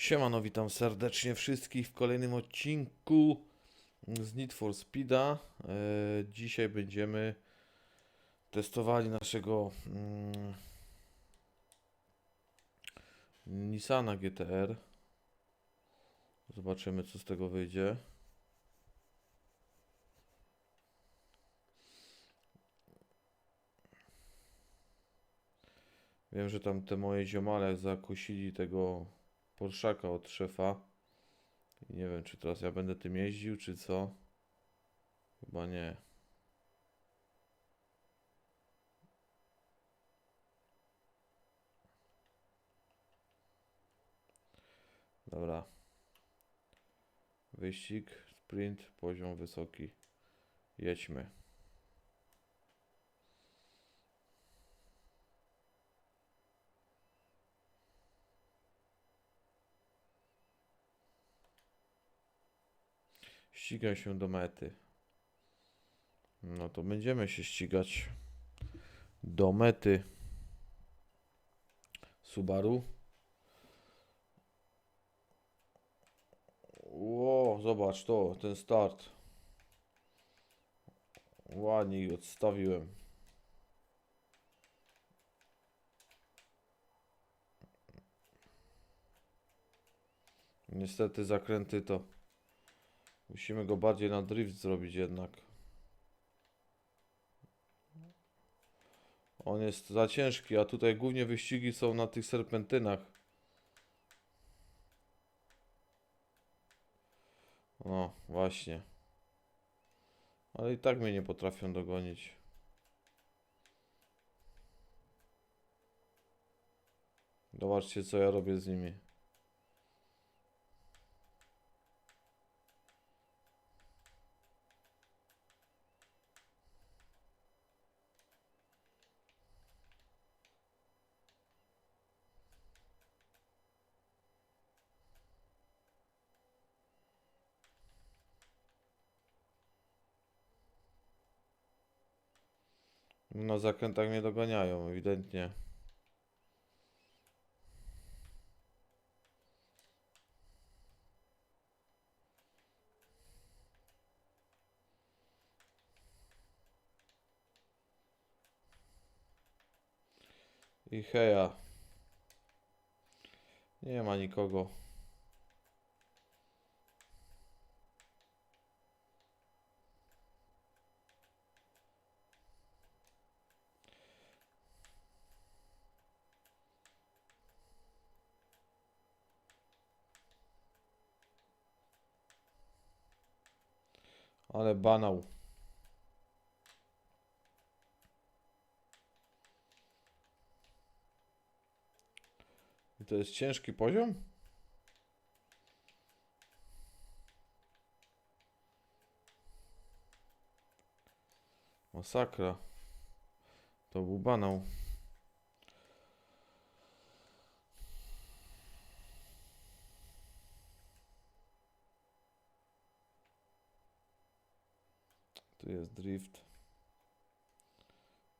Siemano, witam serdecznie wszystkich w kolejnym odcinku z Need for Speeda. E, dzisiaj będziemy testowali naszego mm, Nissana GTR. Zobaczymy, co z tego wyjdzie. Wiem, że tam te moje ziomale zakosili tego Porszaka od szefa. I nie wiem, czy teraz ja będę tym jeździł, czy co. Chyba nie. Dobra. Wyścig, sprint, poziom wysoki. Jedźmy. Ścigam się do mety. No to będziemy się ścigać do mety Subaru. Ło, zobacz to, ten start. Ładnie odstawiłem. Niestety zakręty to Musimy go bardziej na drift zrobić jednak. On jest za ciężki, a tutaj głównie wyścigi są na tych serpentynach. No, właśnie. Ale i tak mnie nie potrafią dogonić. Zobaczcie, co ja robię z nimi. Na zakrętach mnie doganiają, ewidentnie. I heja. Nie ma nikogo. Ale banał. I to jest ciężki poziom? Masakra. To był banał. Tu jest drift.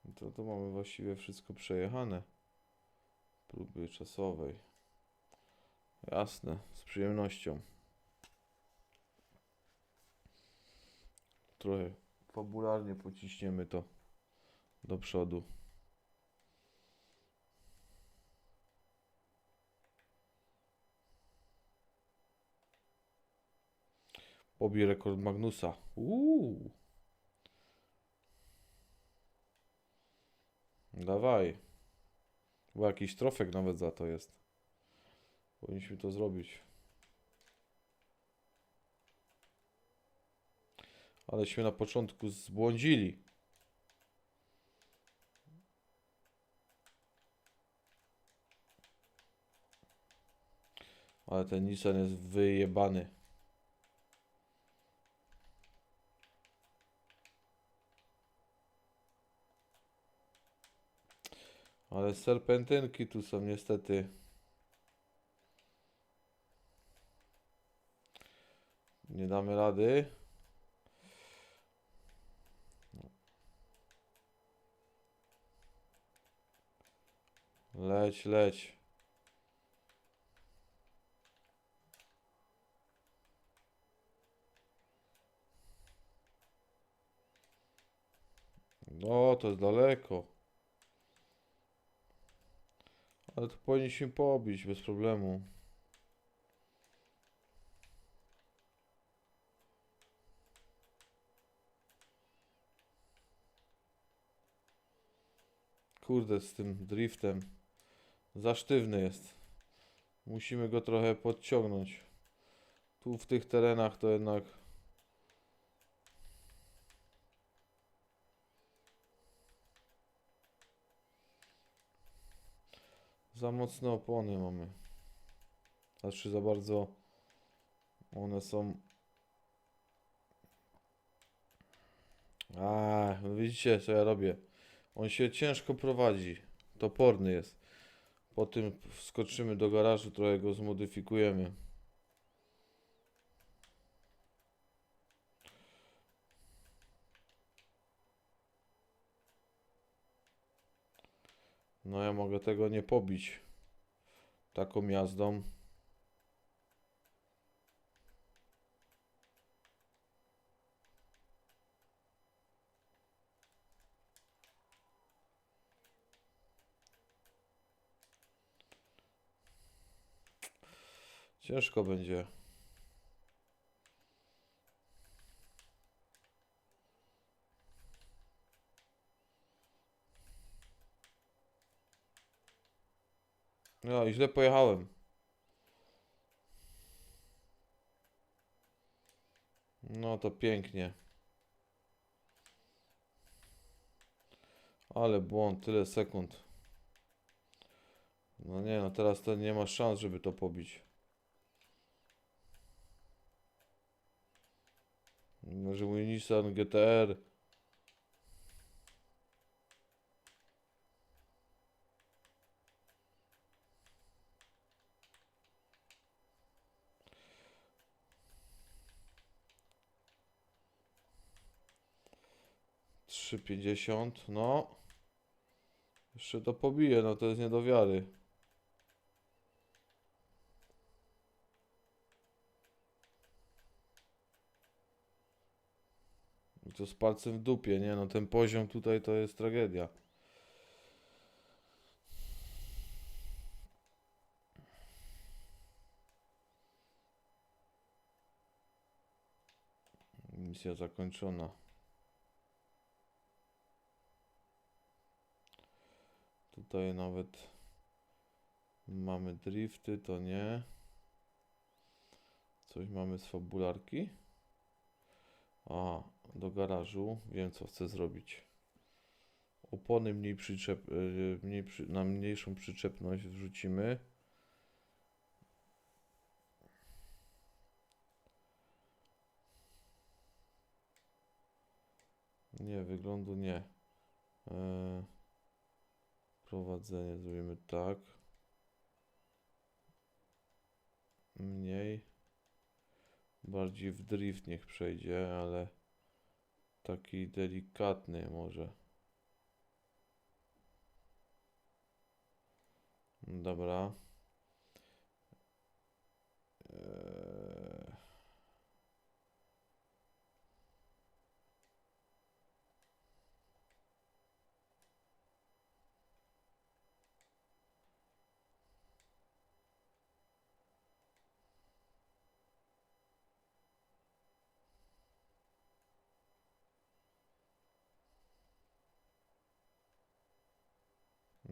I To mamy właściwie wszystko przejechane. Próby czasowej. Jasne, z przyjemnością. Trochę fabularnie pociśniemy to do przodu. Pobij rekord Magnusa. Uuu. Dawaj. Bo jakiś trofek nawet za to jest. Powinniśmy to zrobić. Aleśmy na początku zbłądzili. Ale ten Nissan jest wyjebany. Ale serpentynki tu są niestety. Nie damy rady. Leć, leć. No, to jest daleko. Ale to powinniśmy pobić bez problemu. Kurde, z tym driftem. Za sztywny jest. Musimy go trochę podciągnąć. Tu w tych terenach to jednak. Za mocne opony mamy. Znaczy za bardzo. One są. A, no widzicie co ja robię. On się ciężko prowadzi. Toporny jest. Po tym wskoczymy do garażu, trochę go zmodyfikujemy. No ja mogę tego nie pobić taką jazdą. Ciężko będzie. No i źle pojechałem. No to pięknie. Ale błąd, tyle sekund. No nie, no teraz to nie ma szans, żeby to pobić. Może mój Nissan GTR. Trzy pięćdziesiąt, no. Jeszcze to pobije, no to jest nie do wiary. I to z palcem w dupie, nie? No ten poziom tutaj to jest tragedia. Misja zakończona. Tutaj nawet mamy drifty, to nie. Coś mamy z fabularki. A, do garażu. Wiem co chcę zrobić. Opony mniej przyczep, yy, mniej przy, na mniejszą przyczepność wrzucimy. Nie, wyglądu nie. Yy, prowadzenie zrobimy tak. Mniej. Bardziej w drift niech przejdzie, ale taki delikatny może. Dobra. Eee,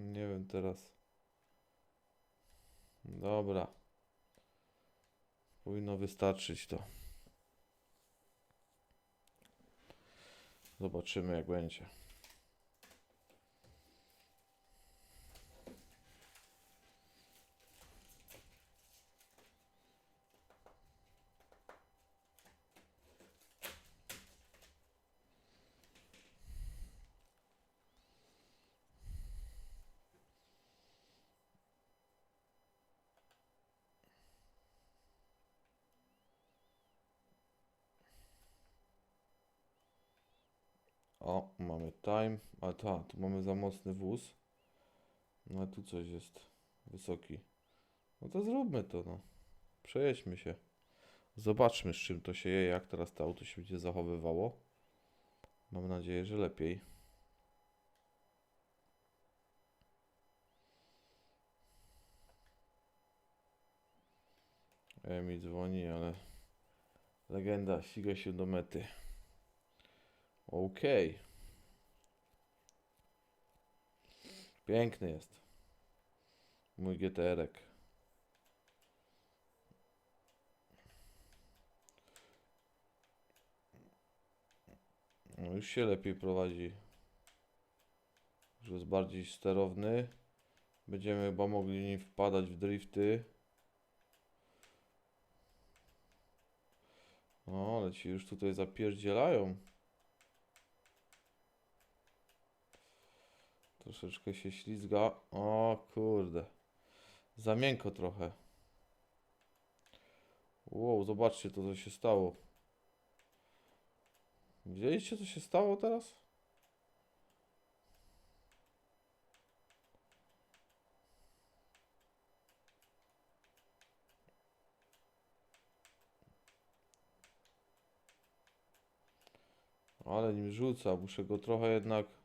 Nie wiem teraz. Dobra. Powinno wystarczyć to. Zobaczymy jak będzie. O, mamy time. A ta, tu mamy za mocny wóz. No a tu coś jest wysoki. No to zróbmy to, no. Przejedźmy się. Zobaczmy, z czym to się je, jak teraz to auto się będzie zachowywało. Mam nadzieję, że lepiej. E, mi dzwoni, ale legenda ściga się do mety. Okej. Piękny jest. Mój GTR-ek. No już się lepiej prowadzi. Już jest bardziej sterowny. Będziemy chyba mogli nim wpadać w drifty. O, ale ci już tutaj zapierdzielają. Troszeczkę się ślizga. O kurde. Za miękko trochę. Wow, zobaczcie to, co się stało. Widzieliście, co się stało teraz? Ale nim rzuca, muszę go trochę jednak.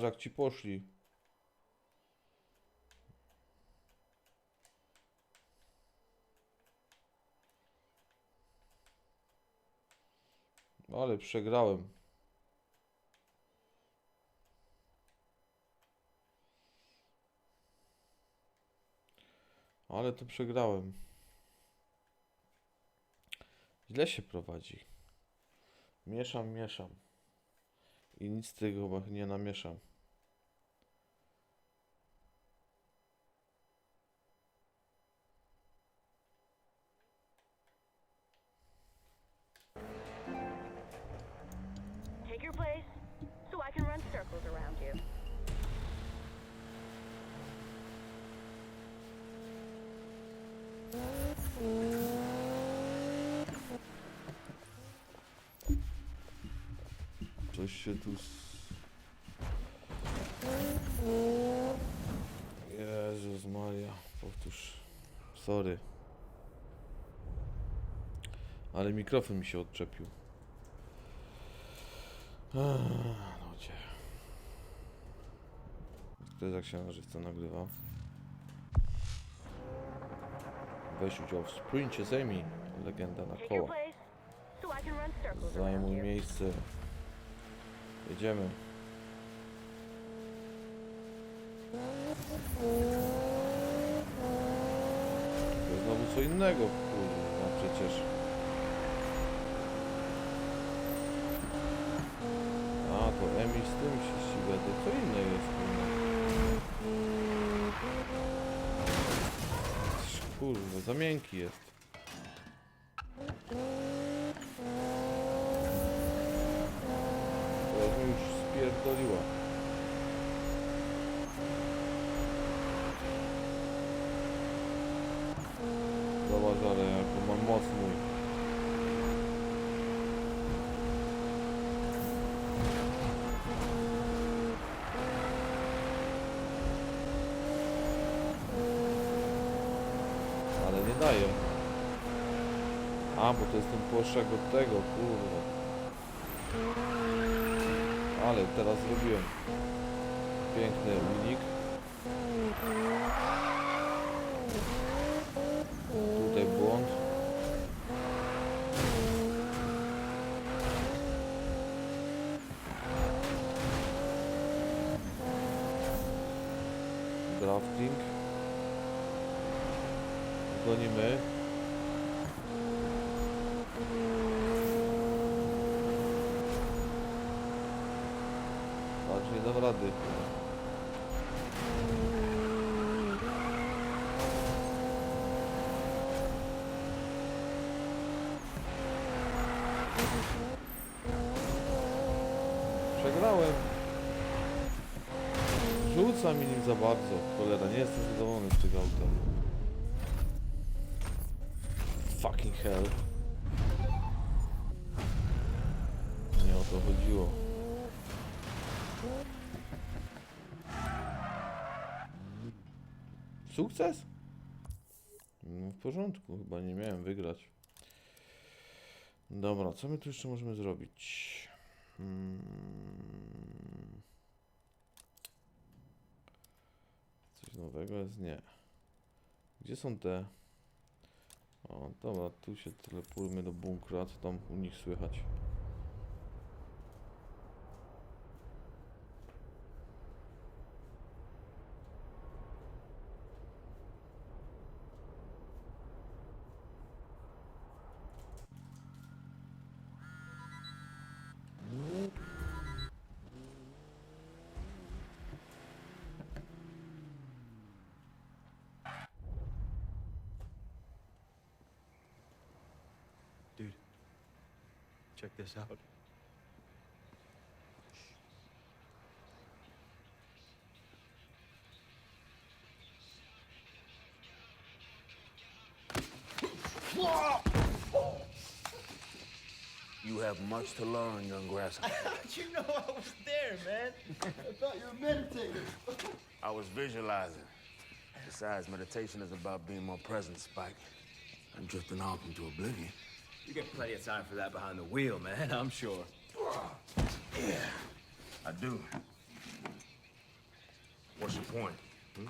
Patrz jak ci poszli. Ale przegrałem. Ale to przegrałem. Źle się prowadzi. Mieszam, mieszam. I nic z tego nie namieszam. Się tu. Jezus Maria, powtórz. Sorry. Ale mikrofon mi się odczepił. No cię. To jest jak się na żywca nagrywa. Weź udział w sprincie zajmij. Legenda na koła. Zajmuj miejsce. Jedziemy. To znowu co innego, kurwa, przecież. A, to Emi z tym się ściga, to co inne jest, kurwa. Kurwa, za miękki jest. Jaką mam moc mój. Ale nie daje. A, bo to jest ten płoszczak tego, kurwa. Ale teraz zrobiłem piękny unik. Tutaj błąd. Drafting. Gonimy. Patrz, nie dam rady. Rzuca mi nim za bardzo. Cholera, nie jestem zadowolony z tego auta. Fucking hell. Nie o to chodziło. Sukces? No w porządku, chyba nie miałem wygrać. Dobra, co my tu jeszcze możemy zrobić? Hmm. Coś nowego jest? Nie. Gdzie są te? O, dobra, tu się telepujmy do bunkra, co tam u nich słychać? Check this out. You have much to learn, young grasshopper. How'd you know I was there, man. I thought you were meditating. I was visualizing. Besides, meditation is about being more present, Spike. I'm drifting off into oblivion. You get plenty of time for that behind the wheel, man, I'm sure. Yeah, I do. What's the point? Hmm?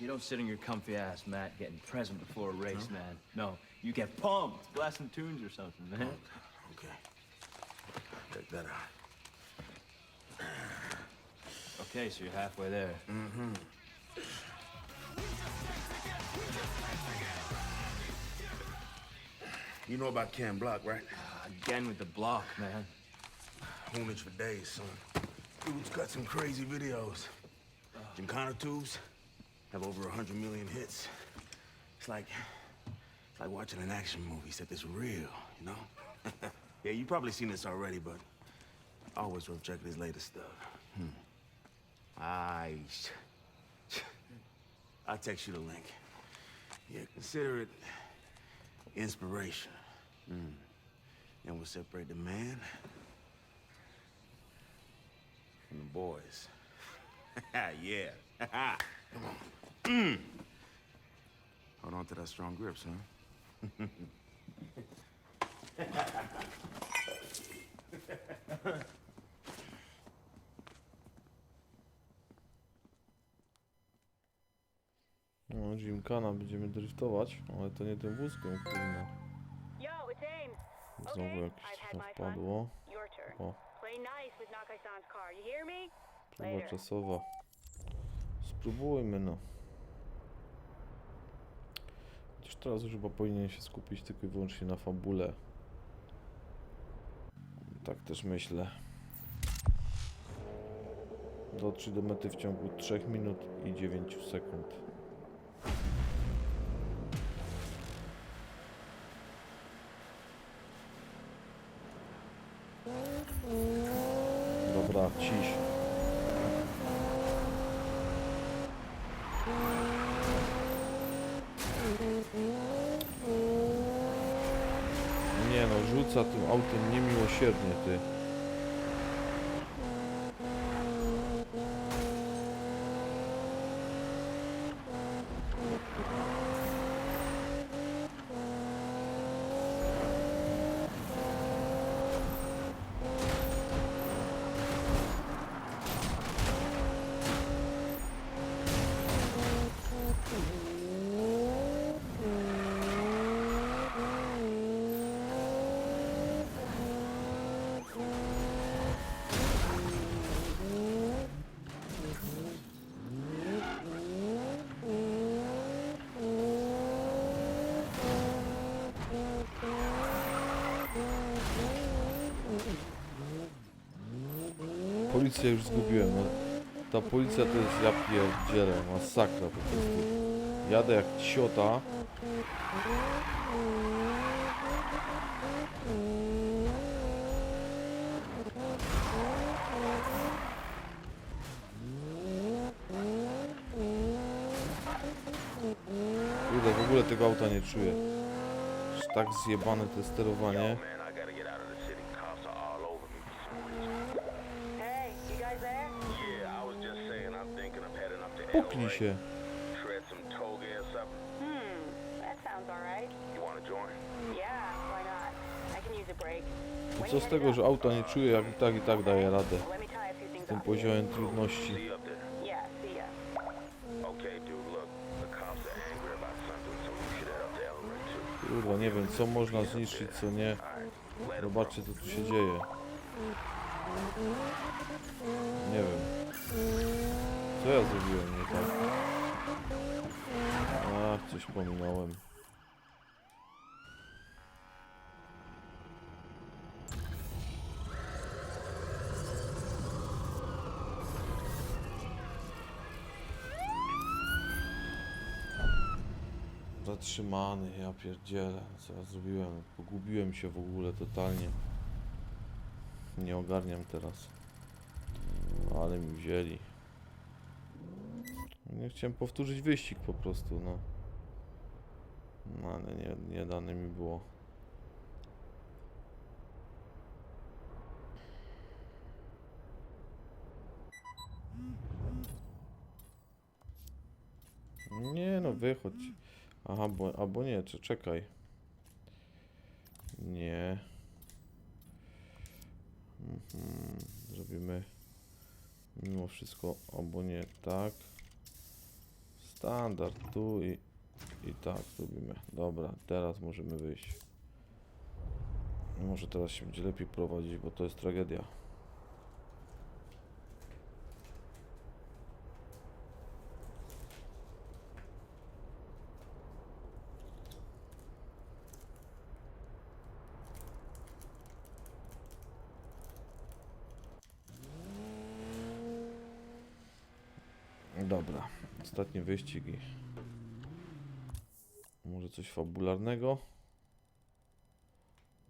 You don't sit on your comfy ass, Matt, getting present before a race, man. No, you get pumped, blasting tunes or something, man. Okay. Check that out. Okay, so you're halfway there. Mm-hmm. You know about Ken Block, right? Again with the block, man. Hoonage for days, son. Dude's got some crazy videos. Gymkhana tubes have over a hundred million hits. It's like, it's like watching an action movie, except it's real, you know? yeah, you've probably seen this already, but always worth checking his latest stuff. Hmm. I, I'll text you the link. Yeah, consider it inspiration. Hmm. And we'll separate the man from the boys. yeah. Come on. Mm. Hold on to that strong grip, son. No, Jimkana będziemy driftować, ale to nie tym wózkiem, kurna. Znowu jakieś tam wpadło. O, próba czasowa. Spróbujmy, no. Chociaż teraz już chyba powinien się skupić tylko i wyłącznie na fabule. Tak też myślę. Dotrze do mety w ciągu 3 minut i 9 sekund. Policję już zgubiłem, no. Ta policja to jest, ja pierdzielę, masakra po prostu. Jadę jak ciota. Kurde, w ogóle tego auta nie czuję. Tak zjebane to sterowanie. I break. break. I co z tego, że auta nie czuje, jak i tak i tak daje radę. Z tym poziomem trudności. Kurwa, nie wiem, co można zniszczyć, co nie. Zobaczcie, co tu się dzieje. Nie wiem. Co ja zrobiłem nie tak? Ach, coś pominąłem. Zatrzymany, ja pierdzielę. Co ja zrobiłem? Pogubiłem się w ogóle totalnie. Nie ogarniam teraz. Ale mi wzięli. Nie chciałem powtórzyć wyścig po prostu, no. No ale nie, nie dane mi było. Nie no, wychodź. Aha, bo, albo nie, czekaj. Nie. Mhm, zrobimy mimo wszystko albo nie tak. Standard tu i, i tak zrobimy. Dobra, teraz możemy wyjść. Może teraz się będzie lepiej prowadzić, bo to jest tragedia. Dobra, ostatni wyścig i może coś fabularnego?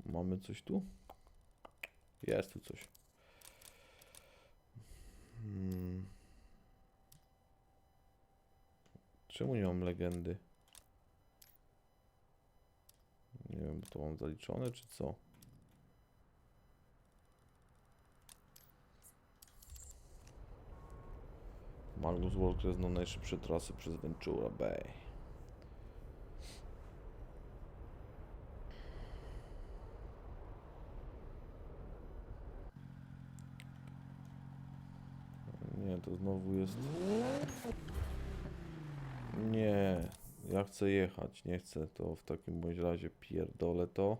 Mamy coś tu? Jest tu coś. Hmm. Czemu nie mam legendy? Nie wiem, to mam zaliczone czy co? Magnus Walker zna najszybsze trasy przez Ventura Bay. Nie, to znowu jest... Nie, ja chcę jechać, nie chcę, to w takim bądź razie pierdolę to.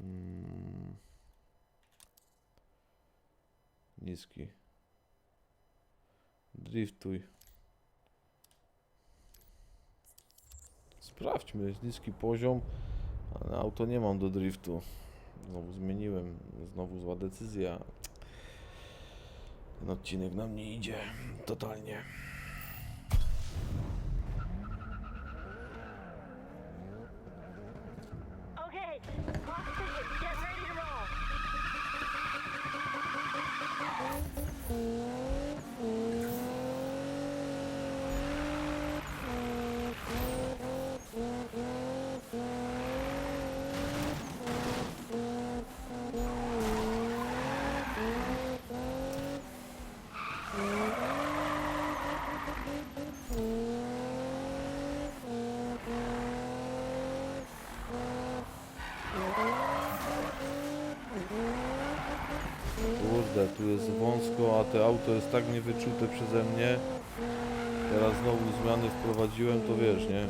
Mm. Niski. Driftuj. Sprawdźmy, jest niski poziom, ale auto nie mam do driftu. Znowu zmieniłem, znowu zła decyzja. Ten odcinek nam nie idzie totalnie. Okay, clock ticking. Get ready to roll. Kurde, tu jest to auto jest tak niewyczute przeze mnie. Teraz znowu zmiany wprowadziłem, to wiesz, nie?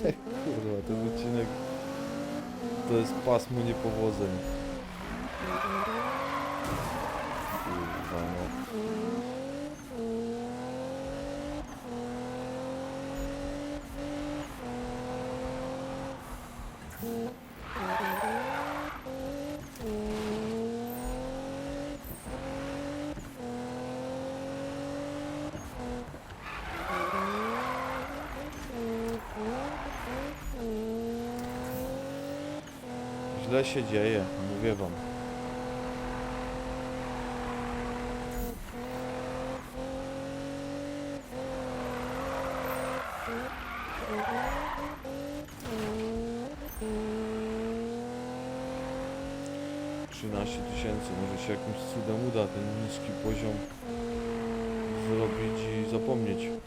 Kurwa, ten odcinek to jest pasmo niepowodzeń. Kurwa, no. Się dzieje, mówię wam. Trzynaście tysięcy, może się jakimś cudem uda ten niski poziom zrobić i zapomnieć.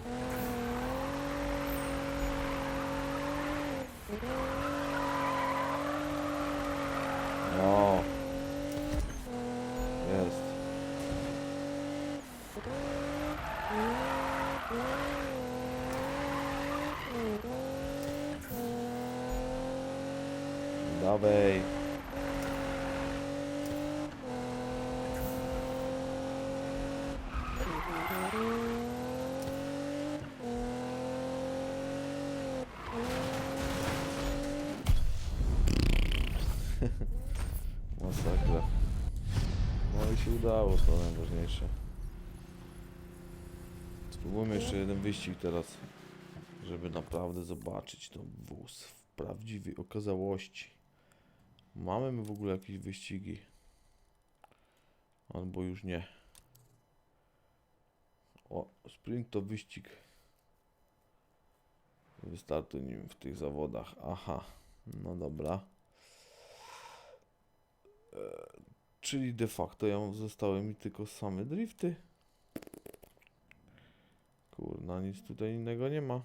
Dawaj. Masakra. No i się udało, to najważniejsze. Spróbujmy jeszcze jeden wyścig teraz, żeby naprawdę zobaczyć ten wóz w prawdziwej okazałości. Mamy my w ogóle jakieś wyścigi? Albo już nie. O, sprint to wyścig. Wystartuj nim w tych zawodach. Aha, no dobra. Czyli de facto ja zostały mi tylko same drifty. Kurna, nic tutaj innego nie ma.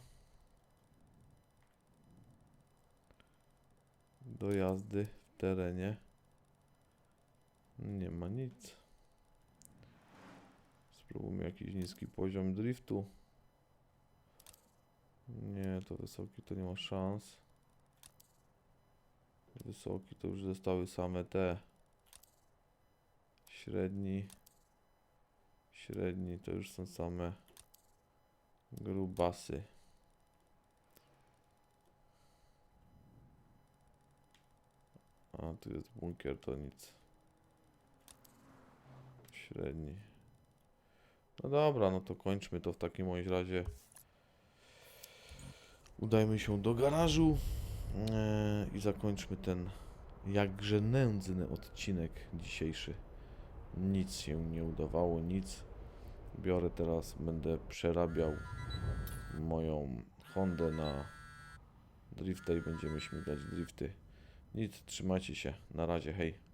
Do jazdy w terenie. Nie ma nic. Spróbujmy jakiś niski poziom driftu. Nie, to wysoki to nie ma szans. Wysoki to już zostały same te. Średni. Średni to już są same grubasy. A tu jest bunkier, to nic. Średni. No dobra, no to kończmy to w takim bądź razie. Udajmy się do garażu eee, i zakończmy ten jakże nędzny odcinek dzisiejszy. Nic się nie udawało, nic. Biorę teraz, będę przerabiał moją Hondę na drifta i będziemy śmigać drifty. Nic, trzymajcie się. Na razie, hej.